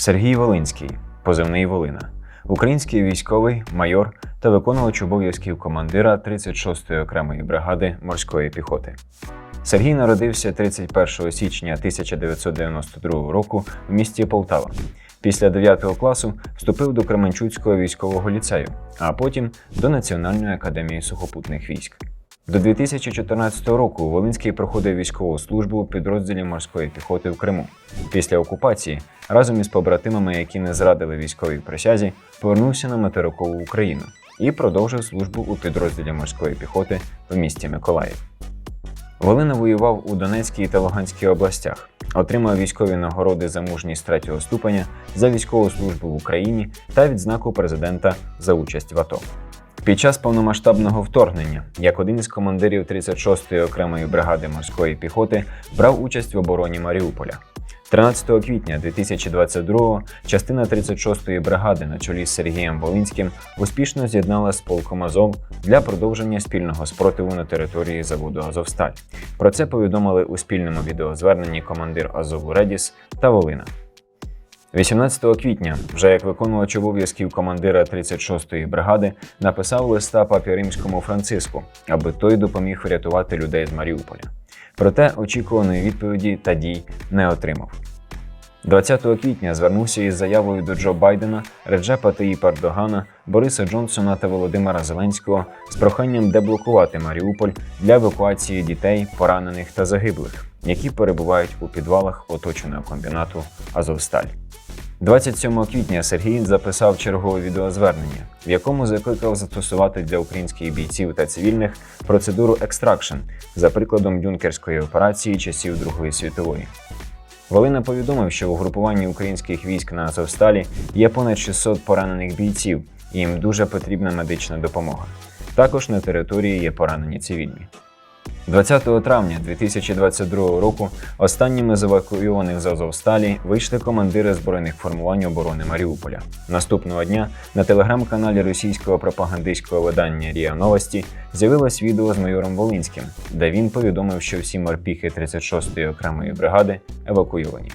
Сергій Волинський, позивний Волина, український військовий, майор та виконувач обов'язків командира 36-ї окремої бригади морської піхоти. Сергій народився 31 січня 1992 року в місті Полтава. Після 9 класу вступив до Кременчуцького військового ліцею, а потім до Національної академії сухопутних військ. До 2014 року Волинський проходив військову службу у підрозділі морської піхоти в Криму. Після окупації разом із побратимами, які не зрадили військовій присязі, повернувся на материкову Україну і продовжив службу у підрозділі морської піхоти в місті Миколаїв. Волина воював у Донецькій та Луганській областях, отримав військові нагороди за мужність третього ступеня за військову службу в Україні та відзнаку президента за участь в АТО. Під час повномасштабного вторгнення, як один із командирів 36-ї окремої бригади морської піхоти, брав участь в обороні Маріуполя. 13 квітня 2022-го частина 36-ї бригади на чолі з Сергієм Волинським успішно з'єднала з полком Азов для продовження спільного спротиву на території заводу Азовсталь. Про це повідомили у спільному відеозверненні командир Азову Редіс та Волина. 18 квітня, вже як виконувач обов'язків командира 36-ї бригади, написав листа папі римському Франциску, аби той допоміг врятувати людей з Маріуполя. Проте очікуваної відповіді та дій не отримав. 20 квітня звернувся із заявою до Джо Байдена, Реджепа Таїпа Ердогана, Бориса Джонсона та Володимира Зеленського з проханням деблокувати Маріуполь для евакуації дітей, поранених та загиблих, які перебувають у підвалах оточеного комбінату Азовсталь. 27 квітня Сергій записав чергове відеозвернення, в якому закликав застосувати для українських бійців та цивільних процедуру екстракшн за прикладом дюнкерської операції часів Другої світової. Волина повідомив, що в угрупуванні українських військ на Азовсталі є понад 600 поранених бійців, і їм дуже потрібна медична допомога. Також на території є поранені цивільні. 20 травня 2022 року останніми з евакуйованих з Азовсталі вийшли командири збройних формувань оборони Маріуполя. Наступного дня на телеграм-каналі російського пропагандистського видання Ріа Новості з'явилось відео з майором Волинським, де він повідомив, що всі морпіхи 36-ї окремої бригади евакуйовані.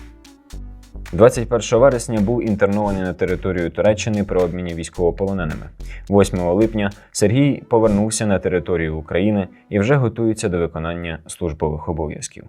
21 вересня був інтернований на територію Туреччини при обміні військовополоненими. 8 липня Сергій повернувся на територію України і вже готується до виконання службових обов'язків.